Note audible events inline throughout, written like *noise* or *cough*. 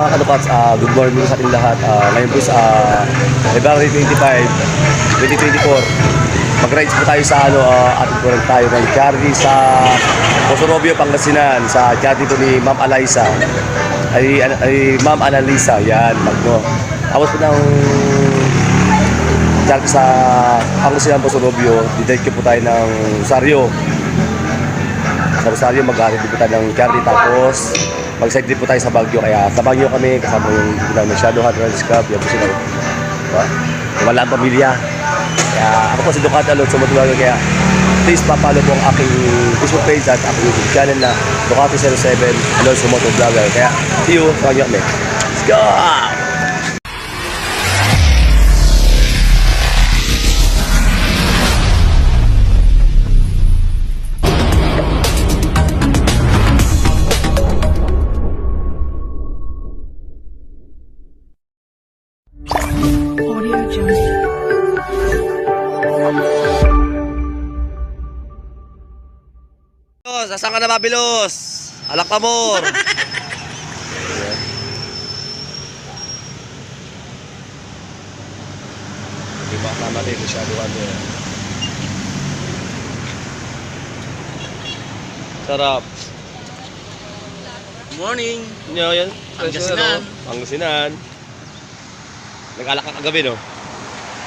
Mga kadukas, ah, good morning sa ating lahat. Ah, ngayon po sa uh, February 25, 2024. Mag-rides po tayo sa ano, uh, ating po tayo ng charity sa Posorobio, Pangasinan, sa charity po ni Ma'am Eliza. Ay, ay, Ma'am Annalisa, yan, magno. Tapos po ng charity sa Pangasinan, Posorobio, didiretso po tayo ng Rosario. Sa Rosario, mag-aaral po tayo ng charity tapos mag-side trip po tayo sa Baguio. Kaya sa Baguio kami, kasama yung ng Shadow Hot Runners Club. Po sila. Diba? Wala ang pamilya. Kaya ako po si Ducati Alonso Matulaga. Kaya please papalo po ang aking Facebook page at aking YouTube channel na Ducati07 Alonso Motovlogger. Kaya see you. Baguio kami. Let's go! Asan ka na Babilos? Alak pa more. Di ba tama din Shadow Hunter? Sarap. Morning. Nyo yan? Pangasinan. Pangasinan. Nag-alak ka kagabi, no?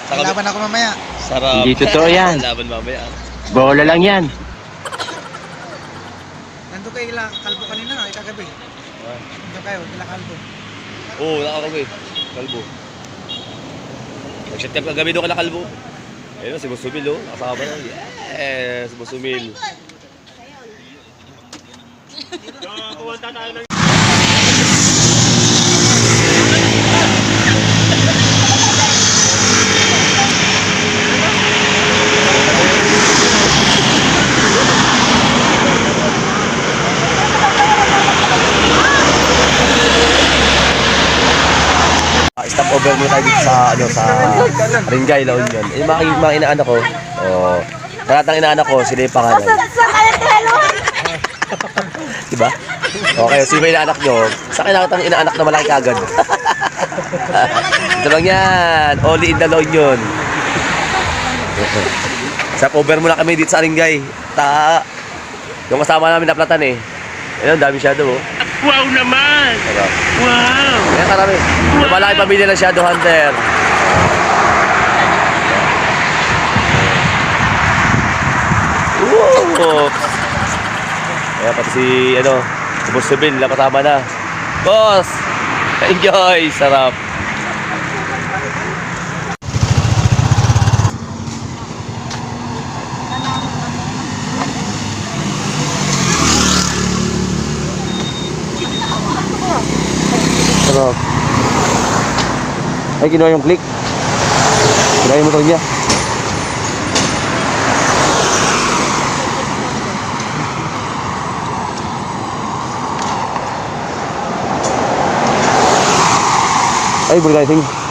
Sa May kagabi- laban ako mamaya. Sarap. Hindi totoo yan. Laban mamaya. Bola lang yan. Nandun kayo ila kalbo kanina, ay kagabi. Ah. Nandun kayo, ila kalbo. Oo, oh, nakakagabi. Kalbo. Nag-shot cap kagabi doon ka na kalbo. Ayun, si Busumil, oh. Nakasama na. Yes, Busumil. Ah, stop over muna tayo dito sa ano sa Ringay La Union. Eh mga, mga inaanak ko. Oh, lahat ng inaanak ko sila yung pangalan. *laughs* diba? Okay, sino yung inaanak nyo? Sa akin nakita ng inaanak na malaki kagad. *laughs* Ito lang yan. Only in the La Union. *laughs* Stop over muna kami dito sa Ringay. Ta yung kasama namin na platan eh. Ayun, dami siya doon. Wow naman! Wow! Kaya karami. Yung malaki pamilya ng Shadow Hunter. Woo! Kaya pati si, ano, si Boss Subil, nakasama na. Boss! Enjoy! Sarap. Ay, kinuha yung click. Kinuha yung motor niya. Ay, bulgasing.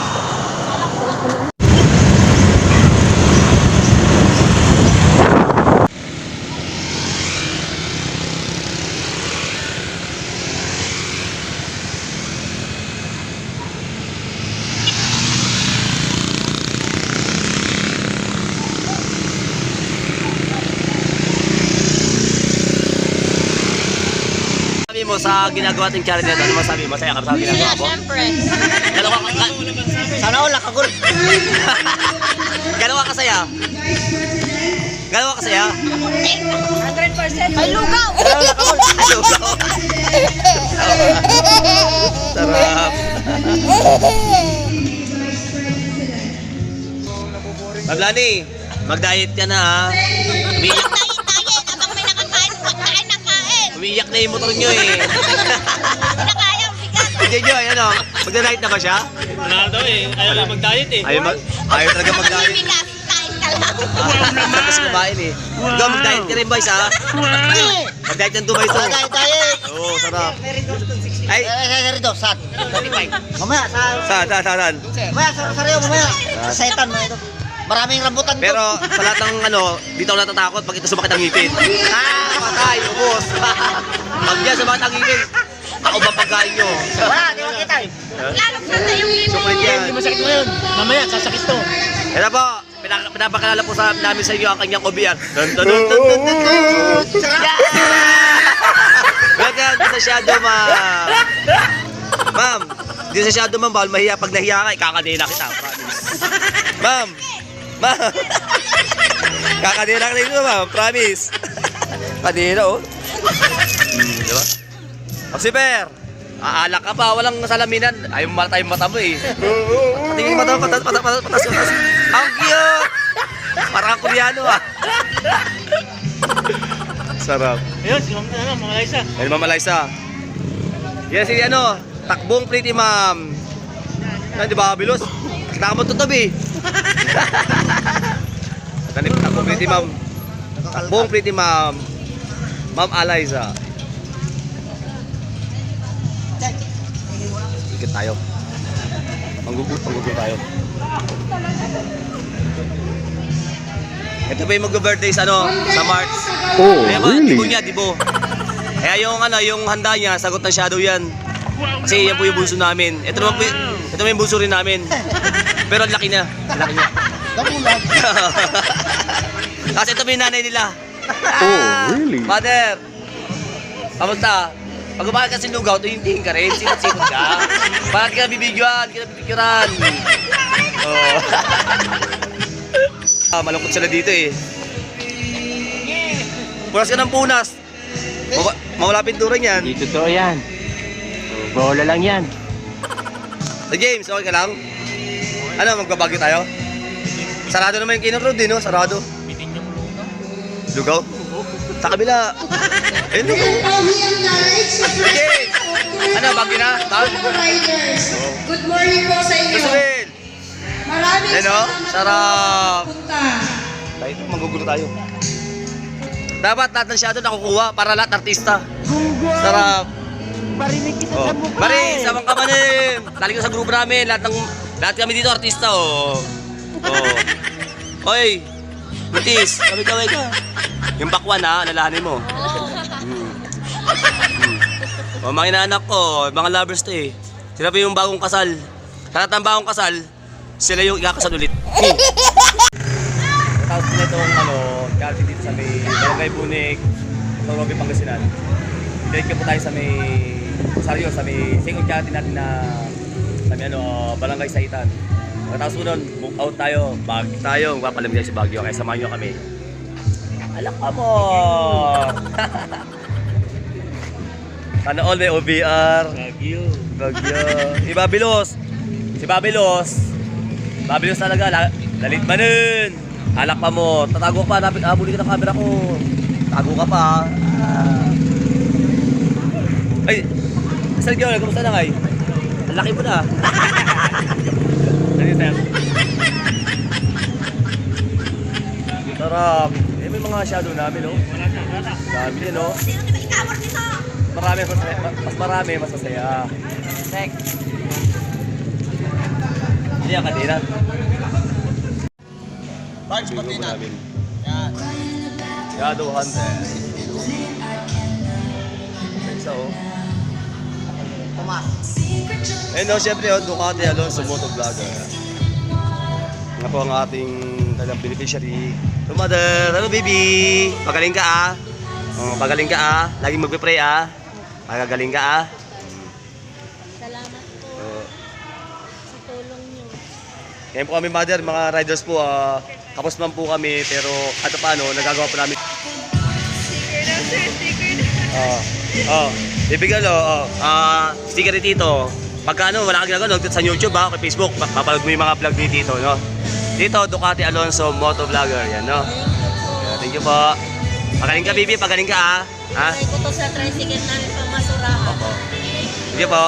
Sabi mo sa ginagawa ng charity na ano masabi? Masaya ka sa ginagawa mo? Siyempre. Galawa ka, ka, Sana all nakagul. *laughs* galawa ka saya? Galawa ka saya? 100%. Ay, lugaw! Sarap. Maglani, mag-diet ka na ha. Kain. umiiyak na yung motor nyo eh. Hindi na kaya, bigat. Hindi nyo, ano, magda-diet na ba siya? Wala daw eh. Ayaw lang mag-diet eh. Ayaw, mag, ayaw talaga mag-diet. Bigas, kain ka lang. Tapos kumain eh. Ikaw, mag-diet ka rin boys ha. Mag-diet ng Dubai to. Tayo, tayo. Oo, sarap. Ay, Eh, Rito, saan? Mamaya, sa... saan, saan, saan, saan? Mamaya, sa Rosario, mamaya. Sa Saitan, mamaya ito. Maraming rambutan doon. Pero sa lahat ng ano, dito ako natatakot pag ito sumakit ang ngipin. Ah, patay, ubos. *laughs* pag yan sumakit ang ngipin, Ako ba pagkain nyo? Wala, di ba kita eh. Lalong sana yung libo. Chocolate yan. Hindi masakit ngayon. Mamaya, sasakit to. Ito po, pinak- pinapakilala po sa namin sa inyo ang kanyang obiyan. Dun, dun, dun, dun, dun, dun, dun. Welcome to sa Shadow, ma'am. Ma'am, di sa Shadow, ma'am, bawal mahiya. Pag nahiya ka, ikakadena kita. Ma'am, ma'am. Kakadena ka dito, ma'am. Promise. Kadena, oh. Hmm, di ba? O si Per, aalak ka pa, walang salaminan. Ayaw mo mata yung mata mo eh. Tingin mo daw, patas, patas, patas, patas, patas. Ang cute! Parang koreano ah. Sarap. Ayun, si Ma'am ano, Liza. Yan, Mama Liza. Yan si ano, takbong pretty ma'am. Yan, di ba, Bilos? Kita mo tutubi. Yan, takbong pretty ma'am. Takbong pretty ma'am. Ma'am Eliza. Ikit tayo. Manggugut, manggugut tayo. Ito pa yung mag-birthday sa ano, sa March. Oh, Kaya ba, dibo niya, dibo. Kaya yung ano, yung handa niya, sagot ng shadow yan. Kasi yan po yung bunso namin. Ito naman po, ito naman yung bunso rin namin. Pero ang laki. Ang laki niya. *laughs* Kasi *laughs* ito yung nanay nila. Oh, really? Mother, kamusta? Pag umaga kasi lugaw, tuhing-tuhing ka rin, sikot-sikot ka. Bakit ka bibidyoan, hindi ka bibidyoan. Oh. *laughs* ah, malungkot sila dito eh. Punas ka ng punas. Mawa- Mawala pintura niyan. Hindi totoo yan. Bola lang yan. James, okay ka lang? Ano, magbabagyo tayo? Sarado naman yung kinong road eh, no? Sarado. Lugaw? Sa kabila. Ayun, lugaw. James! Ano, bagyo na? Tawag? Good morning po sa inyo. Israel! Maraming Ano? Sarap! punta. Tayo, magugulo tayo. Dapat lahat ng shadow nakukuha para lahat artista. Sarap. Barinig kita Oh. Bari, samang ka manin. Tali ka sa grupo namin. Lahat ng lahat kami dito artista oh. Oh. Oy. Butis, kami kaway ka. Yung bakwan ha, alalahanin mo. Hmm. Hmm. Oh, mga inaanak ko, mga lovers to eh. Sila pa yung bagong kasal. Sa lahat ng bagong kasal, sila yung ikakasal ulit. Hmm. Tapos na itong ano, charity dito sa may Barangay Bunik, sa Roque, Pangasinan. Direct po tayo sa may Rosario, sa may single charity natin na sa may ano, Barangay Saitan. Tapos po nun, move out tayo, bag tayo, magpapalamig tayo sa Baguio, kaya samahan nyo kami. Alak ka mo! *laughs* Sana all may OBR. Bagyo. Bagyo. Si Babilos. Si Babilos. Babilos talaga. La, lalit ba nun? Alak pa mo. Tatago pa. Napit, habulin ka ng camera ko. Tago ka pa. Ah. Ay. Sergio, kumusta na ngay? Ang laki mo na. Sarap. Eh, may mga shadow namin, oh. Dami din, oh. Nito? Marami, mas, mas marami, mas masaya. Tek. Hindi ang kanina. Barge pati na. namin. Yan. Shadow Hunter. Isa oh. Tomas. Ayun no, syempre oh, Ducati Alonso Moto Vlogger. Nga po ang ating tagang beneficiary. So mother, hello baby. Pagaling ka ah. Oh, pagaling ka ah. Laging magpe-pray ah. Magagaling ka ah. Salamat po Oh. sa tulong niyo. Ngayon po kami mother, mga riders po, ah, kapos man po kami, pero ano pa ano, nagagawa po namin. Sticker na sir, sticker na. Oo. Oh, Bibigyan lo, oh, ah, sticker ni Tito. Pagka ano, wala kang ginagawa, nag sa YouTube ha, kay Facebook, pa- papanood mo yung mga vlog ni Tito, no? Dito, Ducati Alonso, Moto Vlogger, yan, no? Yeah, thank you po. Pagaling ka, Bibi, pagaling ka, ha? Ha? Try ko to sa tricycle namin pang masurahan. Opo. Thank you po.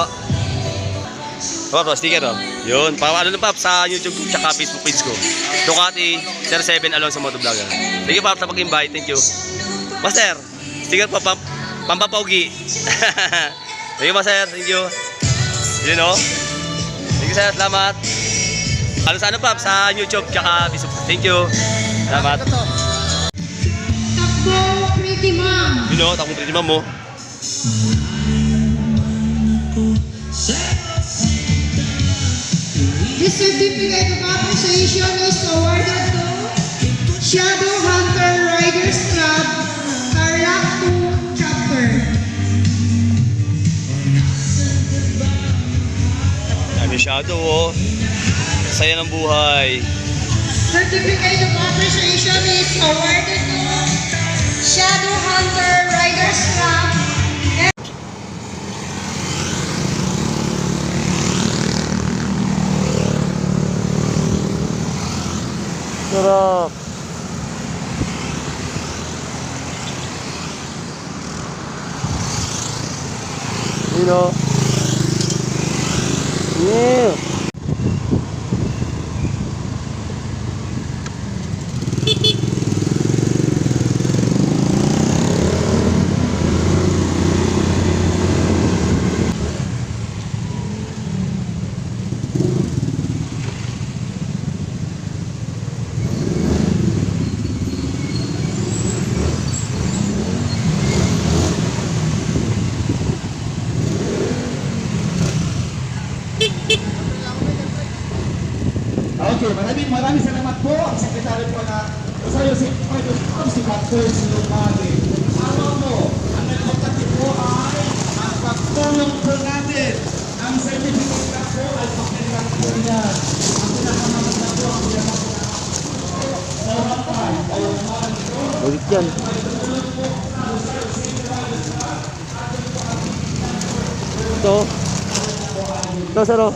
Oh, to, sticker oh. Yun, pa ano pap sa YouTube tsaka Facebook page ko. Ducati 07 Alonso Moto Vlogger. Thank you pap sa pag-invite. Thank you. Master, sticker pa pap Pampapogi. *laughs* thank you, Master. Thank you. You know? Thank you, sir. Salamat. Ano sa ano, Pap? Sa YouTube, tsaka Facebook. Thank you. Salamat. Takbo, pretty mom. You know, takbo, pretty mom mo. Oh. This certificate of appreciation is awarded to Shadow Hunter Dami shadow oh. Saya ng buhay. Certificate of appreciation is awarded to Shadow Hunter Riders Club, Sarap. You know. Yeah. Okay, maraming maraming salamat po ang sekretary po na Rosario si Pedro si Pastor Silumade. Kasama mo, ang nagpapati po ay ang pagtulong po natin. Ang certificate na po ay pakilang po yan. Ang pinakamaganda po ang Ulit yan. Ito. Ito, saro.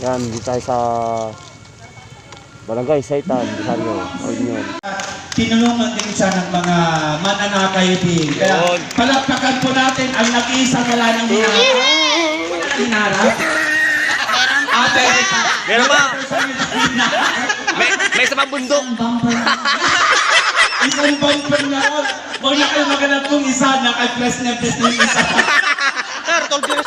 Yan, dito tayo sa Barangay Saitan, Rosario, Union. Tinulungan din siya ng mga mananakay din. Kaya palakpakan po natin ang nag-iisang wala ng hinarap. Wala ng hinarap. Ate, Meron ba? May, may sa pambundok. isang bumper na. Huwag na kayo maganap kung isa, naka-press na press na yung isa.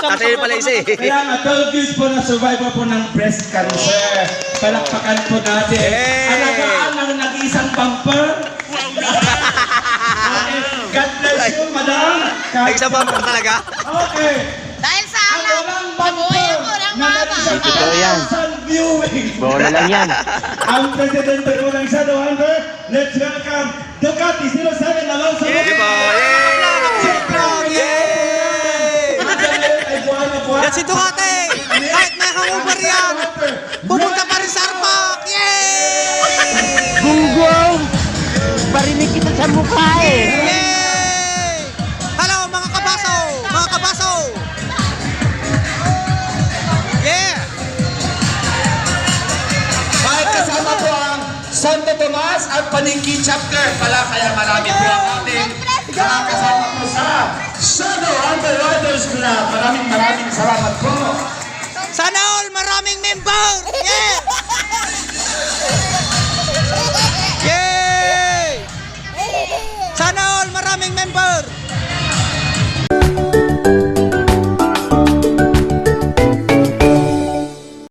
Kasi yun pala isa eh. Kaya nga, 12 years po na survivor po ng breast cancer. Palakpakan po natin. Hey! Alagaan ng nag-iisang bumper. okay. *laughs* God bless you, madam. Ay, isa ba talaga? Okay. Dahil sa Ang walang bumper na nag-isang Totoo yan. viewing. Bola lang yan. *laughs* Ang presidente po ng Shadow Hunter, let's welcome Ducati 07 Alonso. Di sa mukha eh. Hello mga kabaso! Mga kabaso! Yeah! Kahit kasama po ang Santo Tomas at Paningki Chapter pala kaya marami po ang ating mga kasama po sa Shadow Hunter Riders Club. Maraming maraming salamat po. Sana all maraming member! Yeah!